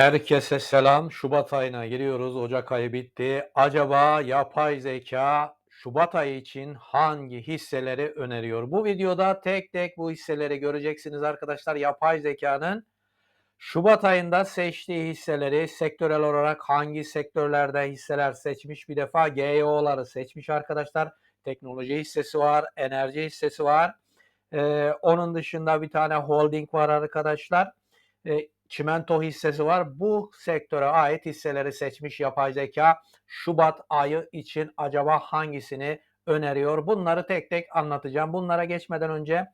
Herkese selam. Şubat ayına giriyoruz. Ocak ayı bitti. Acaba yapay zeka Şubat ayı için hangi hisseleri öneriyor? Bu videoda tek tek bu hisseleri göreceksiniz arkadaşlar. Yapay zekanın Şubat ayında seçtiği hisseleri sektörel olarak hangi sektörlerde hisseler seçmiş? Bir defa GEO'ları seçmiş arkadaşlar. Teknoloji hissesi var, enerji hissesi var. Ee, onun dışında bir tane holding var arkadaşlar. Ee, çimento hissesi var. Bu sektöre ait hisseleri seçmiş yapay zeka. Şubat ayı için acaba hangisini öneriyor? Bunları tek tek anlatacağım. Bunlara geçmeden önce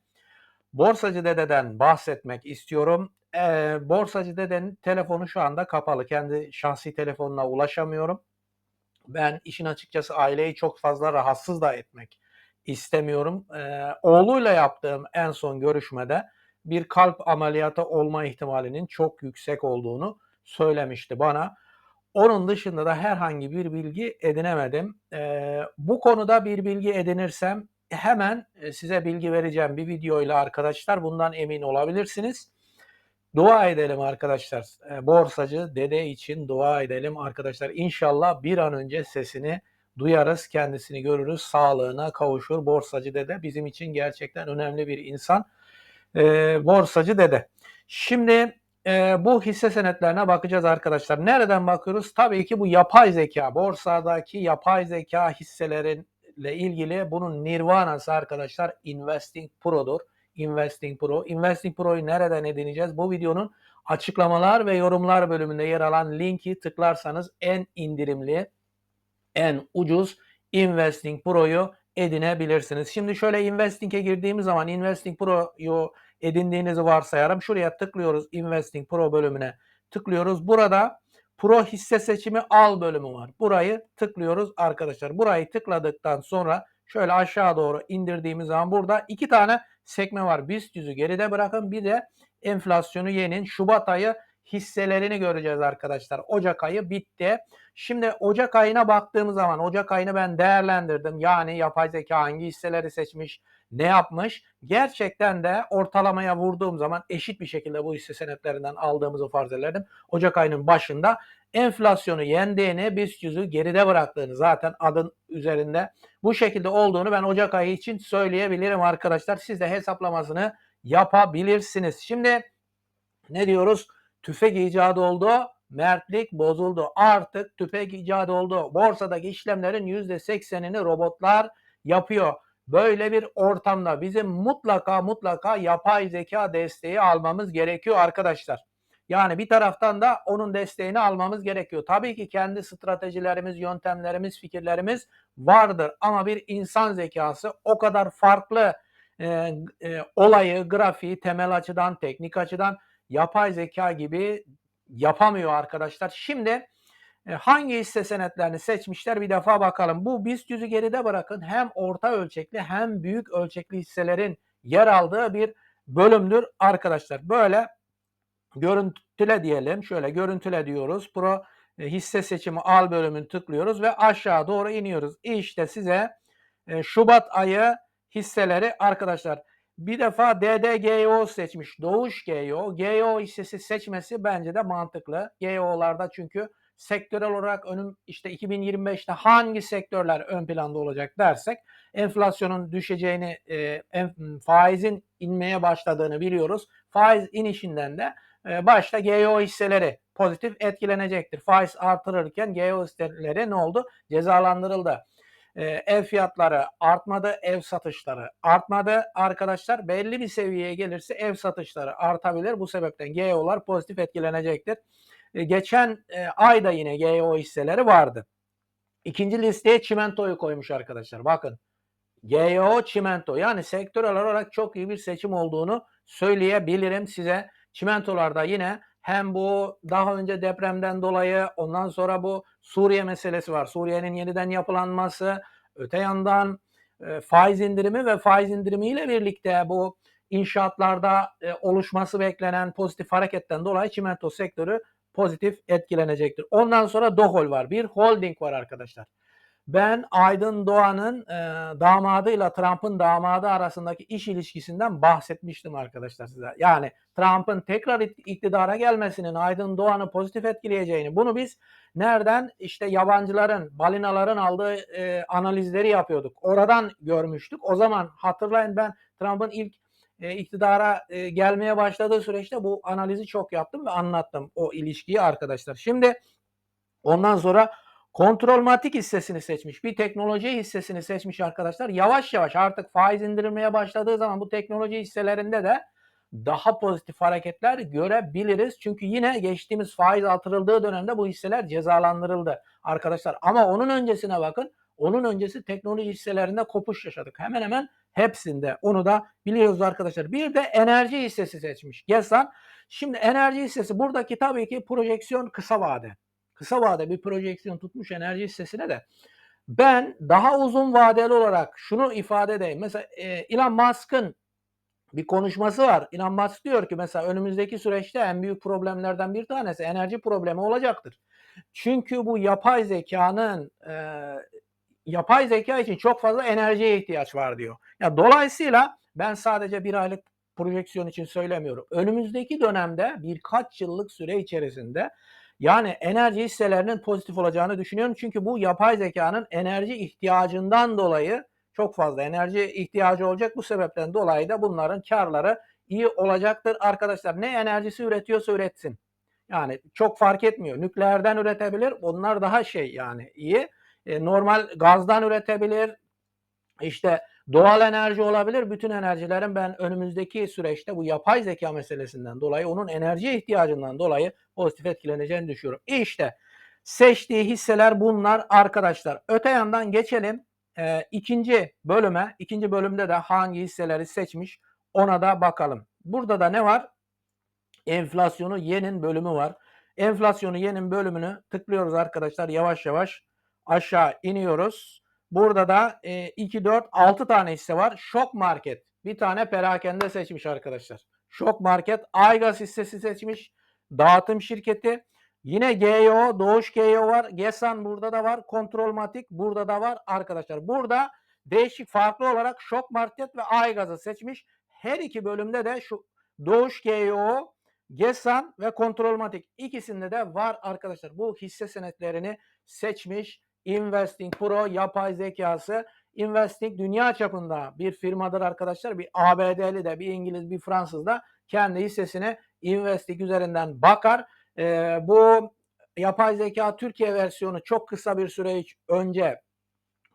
Borsacı Dede'den bahsetmek istiyorum. Ee, Borsacı Dede'nin telefonu şu anda kapalı. Kendi şahsi telefonuna ulaşamıyorum. Ben işin açıkçası aileyi çok fazla rahatsız da etmek istemiyorum. Ee, oğluyla yaptığım en son görüşmede bir kalp ameliyatı olma ihtimalinin çok yüksek olduğunu söylemişti bana. Onun dışında da herhangi bir bilgi edinemedim. Ee, bu konuda bir bilgi edinirsem hemen e, size bilgi vereceğim bir videoyla arkadaşlar. Bundan emin olabilirsiniz. Dua edelim arkadaşlar. E, borsacı dede için dua edelim arkadaşlar. İnşallah bir an önce sesini duyarız, kendisini görürüz, sağlığına kavuşur. Borsacı dede bizim için gerçekten önemli bir insan. E, borsacı dede. Şimdi e, bu hisse senetlerine bakacağız arkadaşlar. Nereden bakıyoruz? Tabii ki bu yapay zeka, borsadaki yapay zeka hisselerinle ilgili bunun nirvanası arkadaşlar Investing Pro'dur. Investing Pro. Investing Pro'yu nereden edineceğiz? Bu videonun açıklamalar ve yorumlar bölümünde yer alan linki tıklarsanız en indirimli, en ucuz Investing Pro'yu edinebilirsiniz. Şimdi şöyle Investing'e girdiğimiz zaman Investing Pro'yu edindiğinizi varsayarım. Şuraya tıklıyoruz Investing Pro bölümüne tıklıyoruz. Burada Pro hisse seçimi al bölümü var. Burayı tıklıyoruz arkadaşlar. Burayı tıkladıktan sonra şöyle aşağı doğru indirdiğimiz zaman burada iki tane sekme var. BIST yüzü geride bırakın. Bir de enflasyonu yenin. Şubat ayı hisselerini göreceğiz arkadaşlar. Ocak ayı bitti. Şimdi Ocak ayına baktığımız zaman Ocak ayını ben değerlendirdim. Yani yapay zeka hangi hisseleri seçmiş, ne yapmış? Gerçekten de ortalamaya vurduğum zaman eşit bir şekilde bu hisse senetlerinden aldığımızı farz ederdim. Ocak ayının başında enflasyonu yendiğini, BIST yüzü geride bıraktığını zaten adın üzerinde bu şekilde olduğunu ben Ocak ayı için söyleyebilirim arkadaşlar. Siz de hesaplamasını yapabilirsiniz. Şimdi ne diyoruz? Tüfek icadı oldu, mertlik bozuldu. Artık tüfek icadı oldu. Borsadaki işlemlerin %80'ini robotlar yapıyor. Böyle bir ortamda bizim mutlaka mutlaka yapay zeka desteği almamız gerekiyor arkadaşlar. Yani bir taraftan da onun desteğini almamız gerekiyor. Tabii ki kendi stratejilerimiz, yöntemlerimiz, fikirlerimiz vardır ama bir insan zekası o kadar farklı e, e, olayı, grafiği temel açıdan, teknik açıdan yapay zeka gibi yapamıyor arkadaşlar. Şimdi e, hangi hisse senetlerini seçmişler bir defa bakalım. Bu BIST yüzü geride bırakın hem orta ölçekli hem büyük ölçekli hisselerin yer aldığı bir bölümdür arkadaşlar. Böyle görüntüle diyelim. Şöyle görüntüle diyoruz. Pro e, hisse seçimi al bölümünü tıklıyoruz ve aşağı doğru iniyoruz. İşte size e, Şubat ayı hisseleri arkadaşlar bir defa DDGO seçmiş. Doğuş GEO. GEO hissesi seçmesi bence de mantıklı. GEO'larda çünkü sektörel olarak önüm işte 2025'te hangi sektörler ön planda olacak dersek enflasyonun düşeceğini, e, faizin inmeye başladığını biliyoruz. Faiz inişinden de e, başta GEO hisseleri pozitif etkilenecektir. Faiz artırırken GEO hisseleri ne oldu? Cezalandırıldı. E, ev fiyatları artmadı, ev satışları artmadı. Arkadaşlar belli bir seviyeye gelirse ev satışları artabilir. Bu sebepten GEO'lar pozitif etkilenecektir. E, geçen e, ayda yine GEO hisseleri vardı. İkinci listeye çimentoyu koymuş arkadaşlar. Bakın. GEO çimento yani sektörel olarak çok iyi bir seçim olduğunu söyleyebilirim size. Çimentolarda yine hem bu daha önce depremden dolayı ondan sonra bu Suriye meselesi var. Suriye'nin yeniden yapılanması, öte yandan e, faiz indirimi ve faiz indirimiyle birlikte bu inşaatlarda e, oluşması beklenen pozitif hareketten dolayı çimento sektörü pozitif etkilenecektir. Ondan sonra Dohol var. Bir holding var arkadaşlar. Ben Aydın Doğan'ın e, damadıyla Trump'ın damadı arasındaki iş ilişkisinden bahsetmiştim arkadaşlar size. Yani Trump'ın tekrar iktidara gelmesinin Aydın Doğan'ı pozitif etkileyeceğini bunu biz nereden işte yabancıların, balinaların aldığı e, analizleri yapıyorduk. Oradan görmüştük. O zaman hatırlayın ben Trump'ın ilk e, iktidara e, gelmeye başladığı süreçte bu analizi çok yaptım ve anlattım o ilişkiyi arkadaşlar. Şimdi ondan sonra kontrolmatik hissesini seçmiş. Bir teknoloji hissesini seçmiş arkadaşlar. Yavaş yavaş artık faiz indirilmeye başladığı zaman bu teknoloji hisselerinde de daha pozitif hareketler görebiliriz. Çünkü yine geçtiğimiz faiz artırıldığı dönemde bu hisseler cezalandırıldı arkadaşlar. Ama onun öncesine bakın. Onun öncesi teknoloji hisselerinde kopuş yaşadık. Hemen hemen hepsinde. Onu da biliyoruz arkadaşlar. Bir de enerji hissesi seçmiş. Gesan. Şimdi enerji hissesi buradaki tabii ki projeksiyon kısa vade. Kısa vade bir projeksiyon tutmuş enerji hissesine de ben daha uzun vadeli olarak şunu ifade edeyim. Mesela e, Elon Musk'ın bir konuşması var. Elon Musk diyor ki mesela önümüzdeki süreçte en büyük problemlerden bir tanesi enerji problemi olacaktır. Çünkü bu yapay zekanın e, yapay zeka için çok fazla enerjiye ihtiyaç var diyor. Ya dolayısıyla ben sadece bir aylık projeksiyon için söylemiyorum. Önümüzdeki dönemde birkaç yıllık süre içerisinde yani enerji hisselerinin pozitif olacağını düşünüyorum. Çünkü bu yapay zekanın enerji ihtiyacından dolayı çok fazla enerji ihtiyacı olacak. Bu sebepten dolayı da bunların karları iyi olacaktır arkadaşlar. Ne enerjisi üretiyorsa üretsin. Yani çok fark etmiyor. Nükleerden üretebilir. Onlar daha şey yani iyi. E, normal gazdan üretebilir. İşte doğal enerji olabilir. Bütün enerjilerin ben önümüzdeki süreçte bu yapay zeka meselesinden dolayı onun enerji ihtiyacından dolayı pozitif etkileneceğini düşünüyorum. İşte seçtiği hisseler bunlar arkadaşlar. Öte yandan geçelim e, ikinci bölüme. İkinci bölümde de hangi hisseleri seçmiş ona da bakalım. Burada da ne var? Enflasyonu yenin bölümü var. Enflasyonu yenin bölümünü tıklıyoruz arkadaşlar. Yavaş yavaş aşağı iniyoruz. Burada da e, 2, 4, 6 tane hisse var. Şok Market bir tane perakende seçmiş arkadaşlar. Şok Market Aygaz hissesi seçmiş. Dağıtım şirketi. Yine GEO, Doğuş GEO var. GESAN burada da var. Kontrolmatik burada da var arkadaşlar. Burada değişik farklı olarak Şok Market ve Aygaz'ı seçmiş. Her iki bölümde de şu Doğuş GEO, GESAN ve Kontrolmatik ikisinde de var arkadaşlar. Bu hisse senetlerini seçmiş. Investing Pro yapay zekası. Investing dünya çapında bir firmadır arkadaşlar. Bir ABD'li de, bir İngiliz, bir Fransız da kendi hissesine Investing üzerinden bakar. Ee, bu yapay zeka Türkiye versiyonu çok kısa bir süre önce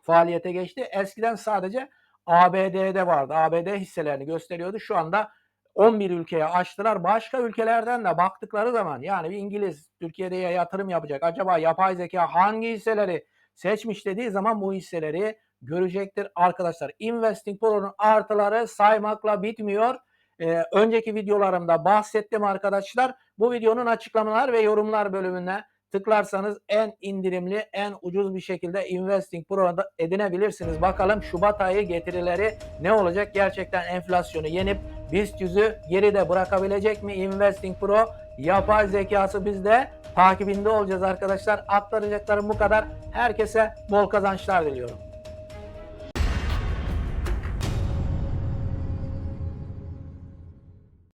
faaliyete geçti. Eskiden sadece ABD'de vardı. ABD hisselerini gösteriyordu. Şu anda 11 ülkeye açtılar. Başka ülkelerden de baktıkları zaman yani bir İngiliz Türkiye'de yatırım yapacak. Acaba yapay zeka hangi hisseleri seçmiş dediği zaman bu hisseleri görecektir arkadaşlar. Investing Pro'nun artıları saymakla bitmiyor. Ee, önceki videolarımda bahsettim arkadaşlar. Bu videonun açıklamalar ve yorumlar bölümüne tıklarsanız en indirimli, en ucuz bir şekilde Investing Pro'da edinebilirsiniz. Bakalım Şubat ayı getirileri ne olacak? Gerçekten enflasyonu yenip BIST 100'ü geride bırakabilecek mi Investing Pro? Yapay zekası biz de takibinde olacağız arkadaşlar. Aktaracaklarım bu kadar. Herkese bol kazançlar diliyorum.